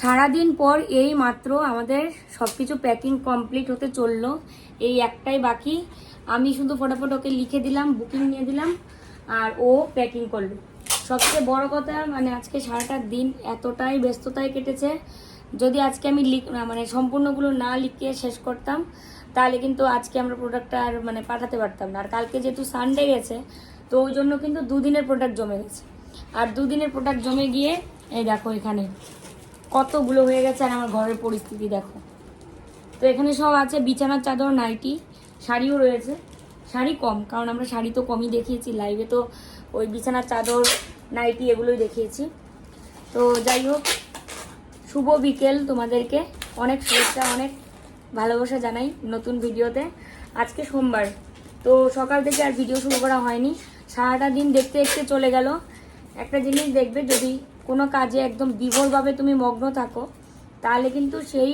সারাদিন পর এই মাত্র আমাদের সব কিছু প্যাকিং কমপ্লিট হতে চলল। এই একটাই বাকি। আমি শুধু ফটাফট ওকে লিখে দিলাম বুকিং নিয়ে দিলাম, আর ও প্যাকিং করল। সবচেয়ে বড় কথা মানে আজকে সারাটা দিন এতটাই ব্যস্ততায় কেটেছে। যদি আজকে আমি লিখ মানে সম্পূর্ণগুলো না লিখে শেষ করতাম, তাহলে কিন্তু আজকে আমরা প্রোডাক্টটা আর মানে পাঠাতে পারতাম না। আর কালকে যেহেতু সানডে গেছে, তো ওই জন্য কিন্তু দুদিনের প্রোডাক্ট জমে গেছে। আর দুদিনের প্রোডাক্ট জমে গিয়ে, এই দেখো এখানে। কতগুলো হয়ে গেছে আর আমার ঘরের পরিস্থিতি দেখো। তো এখানে সব আছে, বিছানার চাদর, নাইটি, শাড়িও রয়েছে। শাড়ি কম, কারণ আমরা শাড়ি তো কমই দেখিয়েছি। লাইভে তো ওই বিছানার চাদর, নাইটি এগুলোই দেখিয়েছি। তো যাই হোক, শুভ বিকেল তোমাদেরকে। অনেক শুভেচ্ছা, অনেক ভালোবাসা জানাই নতুন ভিডিওতে। আজকে সোমবার, তো সকাল থেকে আর ভিডিও শুরু করা হয়নি। সারাটা দিন দেখতে দেখতে চলে গেল। একটা জিনিস দেখবে যদি কোনো কাজে একদম বিভোরভাবে তুমি মগ্ন থাকো, তাহলে কিন্তু সেই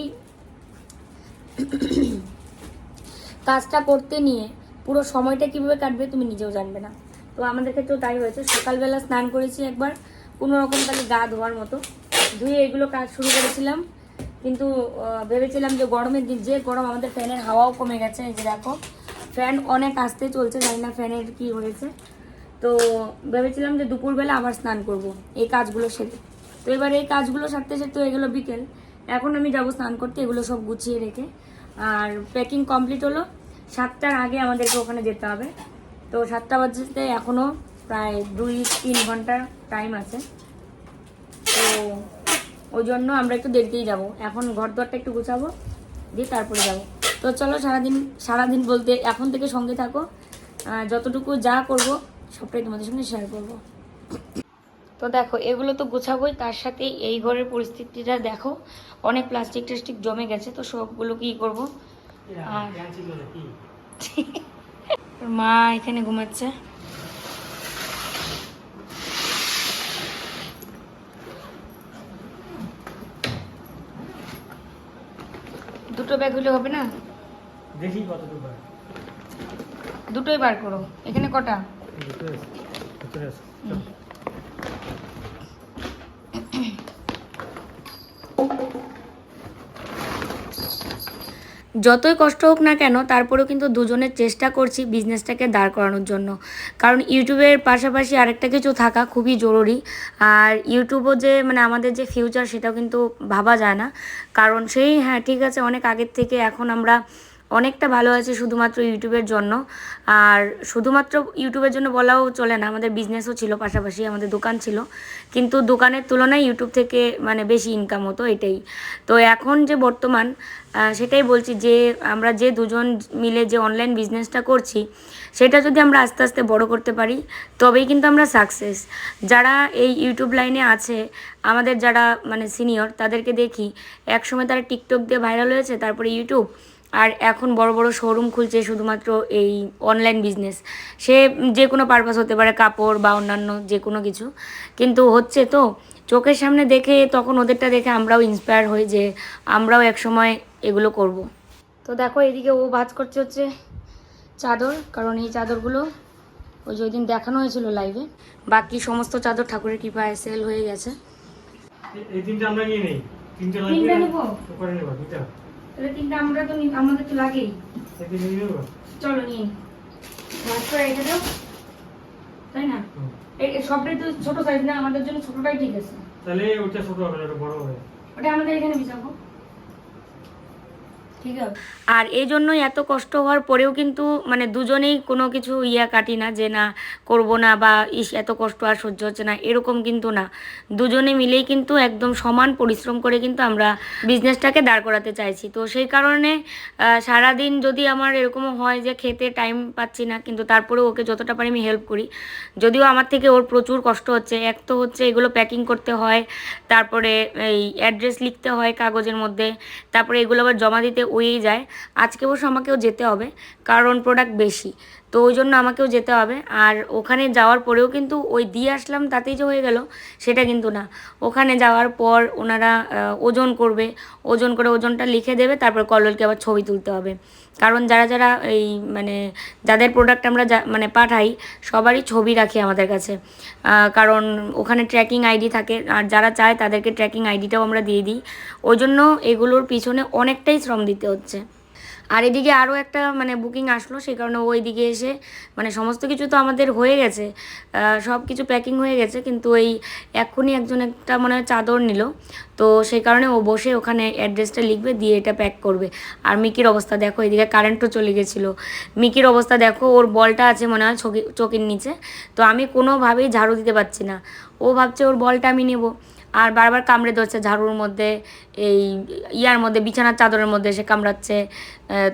কাজটা করতে নিয়ে পুরো সময়টা কীভাবে কাটবে তুমি নিজেও জানবে না। তো আমাদের ক্ষেত্রেও তাই হয়েছে। সকালবেলা স্নান করেছি একবার, কোনো রকম তাহলে গা ধোয়ার মতো। ধুয়ে এগুলো কাজ শুরু করেছিলাম, কিন্তু ভেবেছিলাম যে গরমের দিন, যে গরম আমাদের ফ্যানের হাওয়াও কমে গেছে, এই যে দেখো, ফ্যান অনেক আসতে চলছে, জানি না ফ্যানের কি হয়েছে। তো ভেবেছিলাম যে দুপুরবেলা আবার স্নান করব, এই কাজগুলো সেরে। তো এবার এই কাজগুলো সারতে সারতে হয়ে গেলো বিকেল। এখন আমি যাব স্নান করতে, এগুলো সব গুছিয়ে রেখে। আর প্যাকিং কমপ্লিট হলো, সাতটার আগে আমাদেরকে ওখানে যেতে হবে। তো সাতটা বাজতে এখনও প্রায় দুই তিন ঘণ্টার টাইম আছে। তো ওই জন্য আমরা একটু দেরিতেই যাব। এখন ঘর দরটা একটু গুছাবো, দিয়ে তারপরে যাব। তো চলো সারাদিন সারাদিন বলতে এখন থেকে সঙ্গে থাকো। যতটুকু যা করব সবটাই তোমাদের সঙ্গে শেয়ার করব। তো দেখো এগুলো তো গোছাবোই তার সাথে এই ঘরের পরিস্থিতিটা দেখো। অনেক প্লাস্টিক টাস্টিক জমে গেছে তো সবগুলো কি করব? আর মা এখানে ঘুমাচ্ছে। দুটো ব্যাগ হলে হবে না? দেখি কতটুকু দুটোই বার করো এখানে কটা? যতই কষ্ট হোক না কেন, তারপরেও কিন্তু দুজনের চেষ্টা করছি বিজনেসটাকে দাঁড় করানোর জন্য। কারণ ইউটিউবের পাশাপাশি আরেকটা কিছু থাকা খুবই জরুরি। আর ইউটিউবও যে মানে আমাদের যে ফিউচার সেটাও কিন্তু ভাবা যায় না। কারণ সেই হ্যাঁ ঠিক আছে, অনেক আগের থেকে এখন আমরা অনেকটা ভালো আছে শুধুমাত্র ইউটিউবের জন্য। আর শুধুমাত্র ইউটিউবের জন্য বলাও চলে না, আমাদের বিজনেসও ছিল, পাশাপাশি আমাদের দোকান ছিল। কিন্তু দোকানের তুলনায় ইউটিউব থেকে মানে বেশি ইনকাম হতো এটাই। তো এখন যে বর্তমান সেটাই বলছি যে, আমরা যে দুজন মিলে যে অনলাইন বিজনেসটা করছি, সেটা যদি আমরা আস্তে আস্তে বড় করতে পারি, তবেই কিন্তু আমরা সাকসেস যারা এই ইউটিউব লাইনে আছে, আমাদের যারা মানে সিনিয়র তাদেরকে দেখি, একসময় তারা টিকটক দিয়ে ভাইরাল হয়েছে, তারপরে ইউটিউব। আর এখন বড় বড় শোরুম খুলছে শুধুমাত্র এই অনলাইন বিজনেস সে যে কোনো পারপাস হতে পারে কাপড় বা অন্যান্য যে কোনো কিছু। কিন্তু হচ্ছে তো চোখের সামনে দেখে তখন ওদেরটা দেখে আমরাও ইন্সপায়ার হই যে আমরাও একসময় এগুলো করব। তো দেখো এদিকে ও ভাজ করছে হচ্ছে চাদর কারণ এই চাদরগুলো ওই যে ওই দিন দেখানো হয়েছিল লাইভে বাকি সমস্ত চাদর ঠাকুরের কৃপায় সেল হয়ে গেছে। এই- তিনটা আমরা নিয়ে নেই। তিনটা তিনটা লাগবে নেব? করে নেব তাহলে তিনটা আমরা তো আমাদের তো লাগেই। চলো নিয়ে করে রেখে দাও। তাই না? সবটাই তো ছোট সাইজ না আমাদের জন্য ছোটটাই ঠিক আছে। তাহলে ওটা ছোট হবে ওটা বড় হবে। ওটা আমাদের এখানে বিছাবো। ঠিক আছে। আর এই জন্যই এত কষ্ট হওয়ার পরেও কিন্তু মানে দুজনেই কোনো কিছু ইয়া কাটি না যে না করব না বা ইস এত কষ্ট আর সহ্য হচ্ছে না, এরকম কিন্তু না। দুজনে মিলেই কিন্তু একদম সমান পরিশ্রম করে কিন্তু আমরা বিজনেসটাকে দাঁড় করাতে চাইছি। তো সেই কারণে সারাদিন যদি আমার এরকমও হয় যে খেতে টাইম পাচ্ছি না, কিন্তু তারপরে ওকে যতটা পারি আমি হেল্প করি। যদিও আমার থেকে ওর প্রচুর কষ্ট হচ্ছে। এক তো হচ্ছে এগুলো প্যাকিং করতে হয়, তারপরে এই অ্যাড্রেস লিখতে হয় কাগজের মধ্যে, তারপরে এগুলো আবার জমা দিতে ওই যায়। আজকে অবশ্য আমাকেও যেতে হবে, কারণ প্রোডাক্ট বেশি। তো ওই জন্য আমাকেও যেতে হবে। আর ওখানে যাওয়ার পরেও কিন্তু ওই দিয়ে আসলাম, তাতেই যে হয়ে গেল, সেটা কিন্তু না। ওখানে যাওয়ার পর ওনারা ওজন করবে, ওজন করে ওজনটা লিখে দেবে, তারপর কললকে আবার ছবি তুলতে হবে। কারণ যারা যারা এই মানে যাদের প্রোডাক্ট আমরা মানে পাঠাই, সবারই ছবি রাখি আমাদের কাছে। কারণ ওখানে ট্র্যাকিং আইডি থাকে, আর যারা চায় তাদেরকে ট্র্যাকিং আইডিটাও আমরা দিয়ে দিই। ওই জন্য এগুলোর পিছনে অনেকটাই শ্রম দিতে হচ্ছে। আর এদিকে আরও একটা মানে বুকিং আসলো, সেই কারণে ওই দিকে এসে মানে সমস্ত কিছু তো আমাদের হয়ে গেছে সব কিছু প্যাকিং হয়ে গেছে, কিন্তু ওই এক্ষুনি একজন একটা মনে চাদর নিল। তো সেই কারণে ও বসে ওখানে অ্যাড্রেসটা লিখবে, দিয়ে এটা প্যাক করবে। আর মিকির অবস্থা দেখো, এদিকে কারেন্টও চলে গেছিল। মিকির অবস্থা দেখো, ওর বলটা আছে মনে হয় চোখে চোখের নিচে। তো আমি কোনোভাবেই ঝাড়ু দিতে পারছি না। ও ভাবছে ওর বলটা আমি নেব। আর বারবার কামড়ে ধরছে ঝাড়ুর মধ্যে, এই ইয়ার মধ্যে, বিছানার চাদরের মধ্যে এসে কামড়াচ্ছে।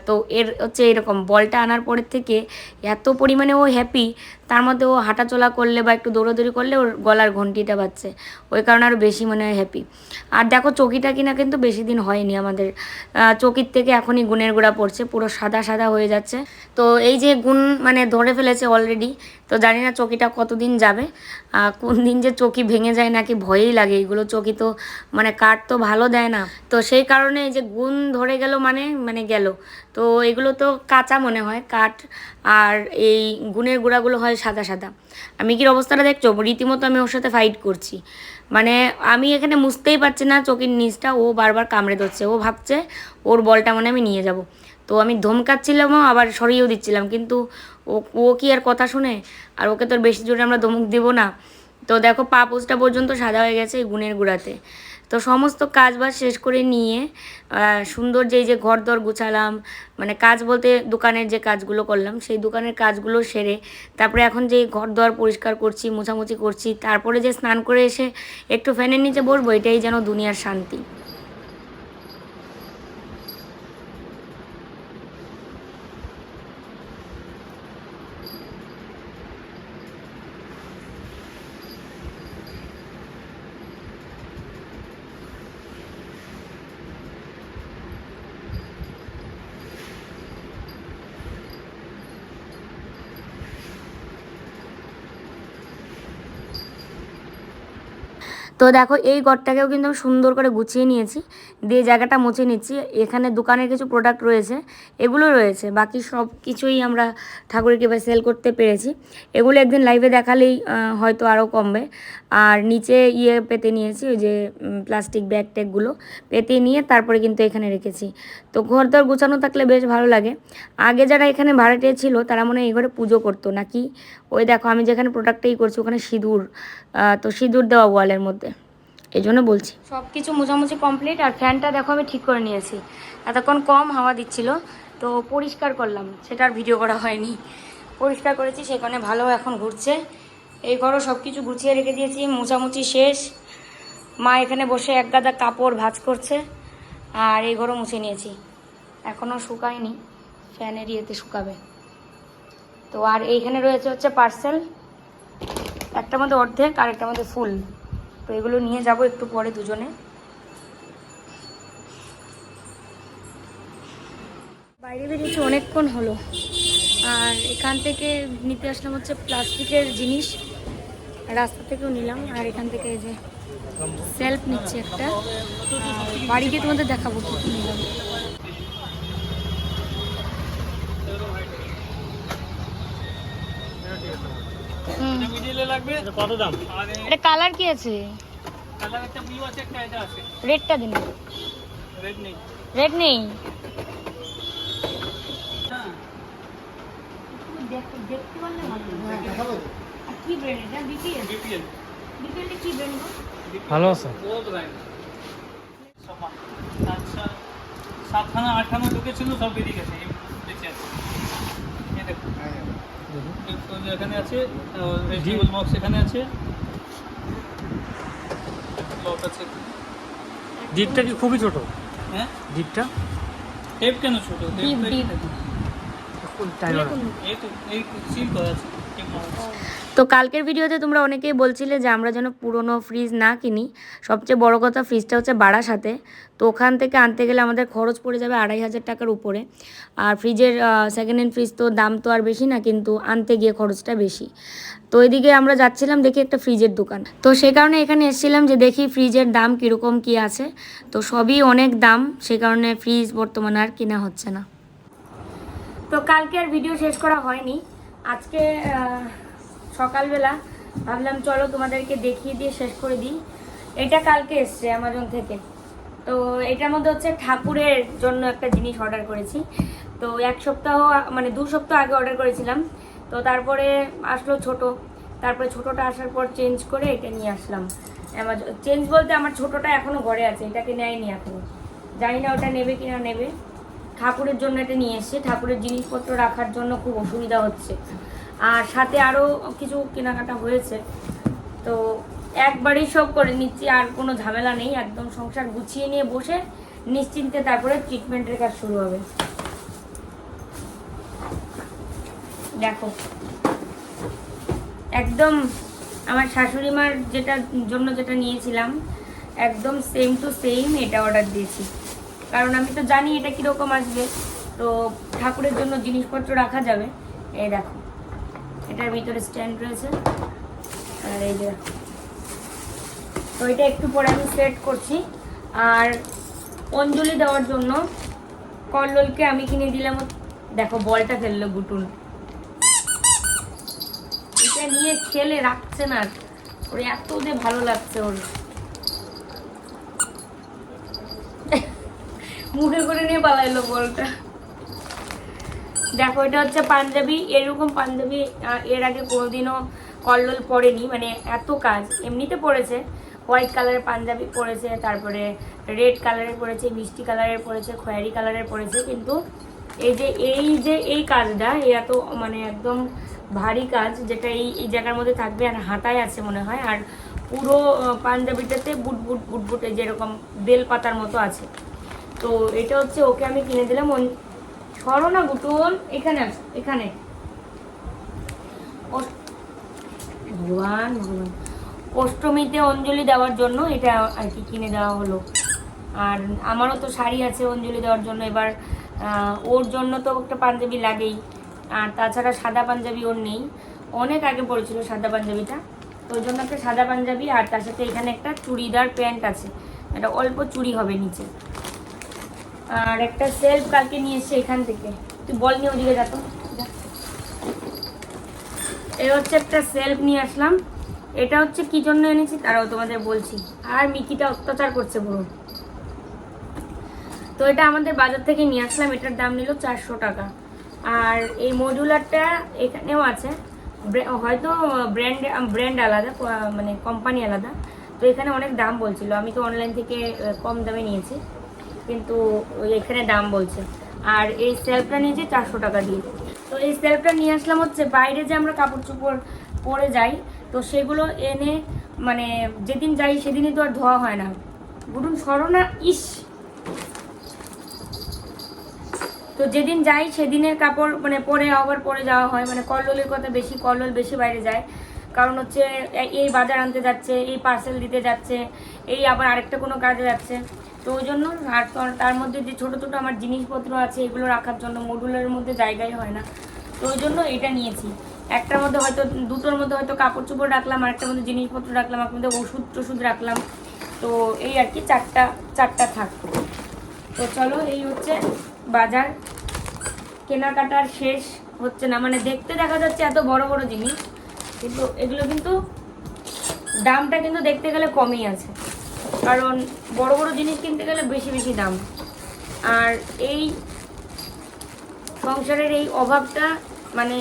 তো এর হচ্ছে এরকম বলটা আনার পরের থেকে এত পরিমাণে ও হ্যাপি তার মধ্যে ও হাঁটাচলা করলে বা একটু দৌড়াদৌড়ি করলে ওর গলার ঘন্টিটা বাজছে। ওই কারণে আরও বেশি মনে হয় হ্যাপি আর দেখো চকিটা কিনা কিন্তু বেশি দিন হয়নি আমাদের। চকির থেকে এখনই গুণের গোড়া পড়ছে, পুরো সাদা সাদা হয়ে যাচ্ছে। তো এই যে গুণ মানে ধরে ফেলেছে অলরেডি তো জানি না চকিটা কতদিন যাবে। কোন দিন যে চকি ভেঙে যায় নাকি ভয়েই লাগে এগুলো চকি তো মানে কাঠ তো ভালো দেয় না। তো সেই কারণে যে গুণ ধরে গেল মানে মানে গেল। তো এগুলো তো কাঁচা মনে হয়, কাঠ। আর এই গুণের গুঁড়াগুলো হয় সাদা সাদা। আমি কির অবস্থাটা দেখছ? রীতিমতো আমি ওর সাথে ফাইট করছি। মানে আমি এখানে মুছতেই পারছি না, চোখের নিচটা। ও বারবার কামড়ে ধরছে। ও ভাবছে ওর বলটা মানে আমি নিয়ে যাব। তো আমি ধমকাচ্ছিলামও, আবার সরিয়েও দিচ্ছিলাম। কিন্তু ও ও কি আর কথা শুনে? আর ওকে তোর বেশি জোরে আমরা ধমক দেবো না। তো দেখো পা পর্যন্ত সাদা হয়ে গেছে এই গুণের গুঁড়াতে। তো সমস্ত কাজ বাজ শেষ করে নিয়ে সুন্দর যেই যে ঘর দর গুছালাম মানে কাজ বলতে দোকানের যে কাজগুলো করলাম, সেই দোকানের কাজগুলো সেরে তারপরে এখন যে ঘর দর পরিষ্কার করছি, মোছামুছি করছি, তারপরে যে স্নান করে এসে একটু ফ্যানের নিচে বসবো, এটাই যেন দুনিয়ার শান্তি। তো দেখো, এই ঘরটাকেও কিন্তু আমি সুন্দর করে গুছিয়ে নিয়েছি। দিয়ে জায়গাটা মুছে নিচ্ছি। এখানে দোকানের কিছু প্রোডাক্ট রয়েছে, এগুলো রয়েছে। বাকি সব কিছুই আমরা ঠাকুরের কৃপায় সেল করতে পেরেছি। এগুলো একদিন লাইভে দেখালেই হয়তো আরও কমবে। আর নিচে ইয়ে পেতে নিয়েছি, ওই যে প্লাস্টিক ব্যাগ ট্যাগগুলো পেতে নিয়ে তারপরে কিন্তু এখানে রেখেছি। তো ঘর দর গুছানো থাকলে বেশ ভালো লাগে। আগে যারা এখানে ভাড়াটিয়া ছিল, তারা মনে হয় এই ঘরে পুজো করতো নাকি? ওই দেখো, আমি যেখানে প্রোডাক্টটাই করছি ওখানে সিঁদুর তো সিঁদুর দেওয়া ওয়ালের মধ্যে। এই জন্য বলছি। সব কিছু মোছামুছি কমপ্লিট আর ফ্যানটা দেখো আমি ঠিক করে নিয়েছি। এতক্ষণ কম হাওয়া দিচ্ছিল, তো পরিষ্কার করলাম, সেটা আর ভিডিও করা হয়নি। পরিষ্কার করেছি সেখানে ভালো এখন ঘুরছে। এই ঘরও সব কিছু গুছিয়ে রেখে দিয়েছি, মোছামুছি শেষ। মা এখানে বসে এক গাদা কাপড় ভাঁজ করছে, আর এই ঘরও মুছে নিয়েছি। এখনও শুকায়নি, ফ্যানের ইয়েতে শুকাবে। তো আর এইখানে রয়েছে হচ্ছে পার্সেল একটা মধ্যে অর্ধেক আর একটা মধ্যে ফুল তো এগুলো নিয়ে যাব একটু পরে দুজনে। বাইরে বেরিয়েছি অনেকক্ষণ হলো। আর এখান থেকে নিতে আসলাম হচ্ছে প্লাস্টিকের জিনিস। রাস্তা থেকেও নিলাম। আর এখান থেকে এই যে সেলফ নিচ্ছে একটা। বাড়ি গিয়ে তোমাদের দেখাবো কি নিলাম। হুম এটা কত দাম? এটা কালার কি আছে? কালার একটা ব্লু আছে একটা এটা আছে। রেডটা দিন। রেড নেই। রেড নেই? দেখতে পারলে ভালো আর কি ব্র্যান্ড এটা বিপিএল বিপিএল বিপিএলটা কি ব্র্যান্ড ভালো আছে? ও ব্র্যান্ড আচ্ছা সাতখানা আটখানা ঢুকেছিল সব বেরিয়ে গেছে এই বেঁচে আছে এই দেখো এই যে এখানে আছে ভেজিটেবল বক্স এখানে আছে। লক আছে। ডিপটা কি খুবই ছোট? হ্যাঁ? ডিপটা টেপ কেন ছোট? টেপ এই তো এই সিল করা আছে। তো কালকের ভিডিওতে তোমরা অনেকেই বলছিলে যে আমরা যেন পুরনো ফ্রিজ না কিনি। সবচেয়ে বড় কথা ফ্রিজটা হচ্ছে বারাসাতে তো ওখান থেকে আনতে গেলে আমাদের খরচ পড়ে যাবে আড়াই হাজার টাকার উপরে। আর ফ্রিজের সেকেন্ড হ্যান্ড ফ্রিজ তো দাম তো আর বেশি না, কিন্তু আনতে গিয়ে খরচটা বেশি। তো এদিকে আমরা যাচ্ছিলাম দেখি একটা ফ্রিজের দোকান। তো সে কারণে এখানে এসেছিলাম যে দেখি ফ্রিজের দাম কীরকম কী আছে। তো সবই অনেক দাম, সে কারণে ফ্রিজ বর্তমানে আর কেনা হচ্ছে না। তো কালকে আর ভিডিও শেষ করা হয়নি। আজকে সকালবেলা ভাবলাম, চলো তোমাদেরকে দেখিয়ে দিয়ে শেষ করে দিই। এটা কালকে এসছে অ্যামাজন থেকে। তো এটার মধ্যে হচ্ছে ঠাকুরের জন্য একটা জিনিস অর্ডার করেছি। তো এক সপ্তাহ মানে দু সপ্তাহ আগে অর্ডার করেছিলাম। তো তারপরে আসলো ছোট। তারপরে ছোটটা আসার পর চেঞ্জ করে এটা নিয়ে আসলাম। অ্যামাজন চেঞ্জ বলতে আমার ছোটটা এখনও ঘরে আছে, এটাকে নেয়নি এখনও। জানি না ওটা নেবে কি না নেবে। ঠাকুরের জন্য এটা নিয়ে এসেছি। ঠাকুরের জিনিসপত্র রাখার জন্য খুব অসুবিধা হচ্ছে। আর সাথে আরও কিছু কেনাকাটা হয়েছে। তো একবারেই সব করে নিচ্ছি, আর কোনো ঝামেলা নেই, একদম সংসার গুছিয়ে নিয়ে বসে নিশ্চিন্তে তারপরে ট্রিটমেন্টের কাজ শুরু হবে। দেখো, একদম আমার শাশুড়ি মার যেটা জন্য যেটা নিয়েছিলাম, একদম সেম টু সেম এটা অর্ডার দিয়েছি। কারণ আমি তো জানি এটা কীরকম আসবে, তো ঠাকুরের জন্য জিনিসপত্র রাখা যাবে। এই দেখো এটার ভিতরে স্ট্যান্ড রয়েছে। আর এই যে তো এটা একটু পরে আমি সেট করছি। আর অঞ্জলি দেওয়ার জন্য কল্লোলকে আমি কিনে দিলাম। দেখো, বলটা ফেলল গুটুন এটা নিয়ে খেলে রাখছে না ওর এত যে ভালো লাগছে ওর। মুখে করে নিয়ে পালাইলো বলটা। দেখো, এটা হচ্ছে পাঞ্জাবি। এরকম পাঞ্জাবি এর আগে কোনোদিনও কল্লোল পরেনি মানে এত কাজ। এমনিতে পড়েছে হোয়াইট কালারের পাঞ্জাবি পরেছে, তারপরে রেড কালারের পরেছে, মিষ্টি কালারের পরেছে, খয়েরি কালারের পরেছে, কিন্তু এই যে এই যে, এই কাজটা এত মানে একদম ভারী কাজ, যেটা এই এই জায়গার মধ্যে থাকবে আর হাতায় আছে মনে হয়, আর পুরো পাঞ্জাবিটাতে বুট বুট বুট বুট, এই যেরকম বেল পাতার মতো আছে। তো এটা হচ্ছে ওকে আমি কিনে দিলাম সরো না গুটুন এখানে এখানে। ভগবান ভগবান। অষ্টমীতে অঞ্জলি দেওয়ার জন্য এটা আর কি কিনে দেওয়া হলো। আর আমারও তো শাড়ি আছে অঞ্জলি দেওয়ার জন্য, এবার ওর জন্য তো একটা পাঞ্জাবি লাগেই। আর তাছাড়া সাদা পাঞ্জাবি ওর নেই। অনেক আগে পড়েছিল সাদা পাঞ্জাবিটা। ওই জন্য একটা সাদা পাঞ্জাবি, আর তার সাথে এখানে একটা চুড়িদার প্যান্ট আছে। এটা অল্প চুড়ি হবে নিচে। আর একটা সেলফ কালকে নিয়ে এসছে এখান থেকে। তুই বল নিয়ে ওদিকে যা তো। এই হচ্ছে একটা সেলফ নিয়ে আসলাম। এটা হচ্ছে কি জন্য এনেছি? তারাও তোমাদের বলছি। আর মিকিটা অত্যাচার করছে পুরো। তো এটা আমাদের বাজার থেকে নিয়ে আসলাম। এটার দাম নিল চারশো টাকা। আর এই মডুলারটা এখানেও আছে। হয়তো ব্র্যান্ড ব্র্যান্ড আলাদা মানে কোম্পানি আলাদা। তো এখানে অনেক দাম বলছিল। আমি তো অনলাইন থেকে কম দামে নিয়েছি। কিন্তু এখানে দাম বলছে। আর এই সেলফটা নিয়েছি চারশো টাকা দিয়ে। তো এই সেলফটা নিয়ে আসলাম হচ্ছে বাইরে যে আমরা কাপড় চোপড় পরে যাই, তো সেগুলো এনে মানে যেদিন যাই সেদিনই তো আর ধোয়া হয় না। গুটুন সরো না ইস! তো যেদিন যাই সেদিনের কাপড় মানে পরে আবার পরে যাওয়া হয়। মানে কল্লোলের কথা বেশি কল্লোল বেশি বাইরে যায়। কারণ হচ্ছে এই বাজার আনতে যাচ্ছে, এই পার্সেল দিতে যাচ্ছে, এই আবার আরেকটা কোনো কাজে যাচ্ছে। তো ওই জন্য আর তার- মধ্যে যে ছোটো ছোটো আমার জিনিসপত্র আছে, এগুলো রাখার জন্য মডুলের মধ্যে জায়গাই হয় না। তো ওই জন্য এটা নিয়েছি। একটার মধ্যে হয়তো, দুটোর মধ্যে হয়তো কাপড় চোপড় রাখলাম, আরেকটার মধ্যে জিনিসপত্র রাখলাম একটা মধ্যে ওষুধ টষুধ রাখলাম। তো এই আর কি চারটা চারটা থাক তো চলো, এই হচ্ছে বাজার। কেনাকাটার শেষ হচ্ছে না। মানে দেখতে দেখা যাচ্ছে এত বড় বড় জিনিস, কিন্তু এগুলো কিন্তু দামটা কিন্তু দেখতে গেলে কমই আছে। কারণ বড় বড় জিনিস কিনতে গেলে বেশি বেশি দাম। আর এই সংসারের এই অভাবটা মানে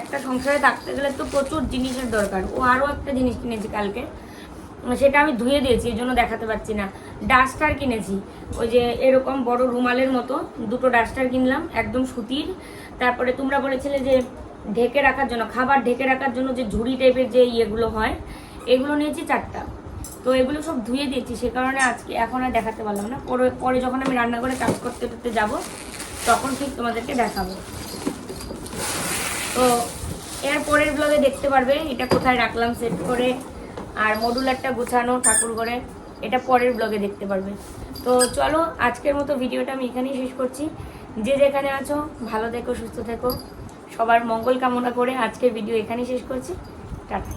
একটা সংসারে থাকতে গেলে তো প্রচুর জিনিসের দরকার। ও আরও একটা জিনিস কিনেছি কালকে। সেটা আমি ধুয়ে দিয়েছি, এই জন্য দেখাতে পারছি না। ডাস্টার কিনেছি। ওই যে এরকম বড় রুমালের মতো দুটো ডাস্টার কিনলাম, একদম সুতির। তারপরে তোমরা বলেছিলে যে ঢেকে রাখার জন্য, খাবার ঢেকে রাখার জন্য যে ঝুড়ি টাইপের যে ইয়েগুলো হয়, এগুলো নিয়েছি চারটা। তো এগুলো সব ধুয়ে দিয়েছি, সে কারণে আজকে এখন আর দেখাতে পারলাম না। পরে পরে যখন আমি রান্না করে কাজ করতে করতে যাব, তখন ঠিক তোমাদেরকে দেখাবো। তো এর পরের ব্লগে দেখতে পারবে এটা কোথায় রাখলাম সেট করে, আর মডুলারটা গোছানো ঠাকুর ঘরে, এটা পরের ব্লগে দেখতে পারবে। তো চলো, আজকের মতো ভিডিওটা আমি এখানেই শেষ করছি। যে যেখানে আছো, ভালো থেকো, সুস্থ থেকো। সবার মঙ্গল কামনা করে আজকের ভিডিও এখানেই শেষ করছি। টাটা।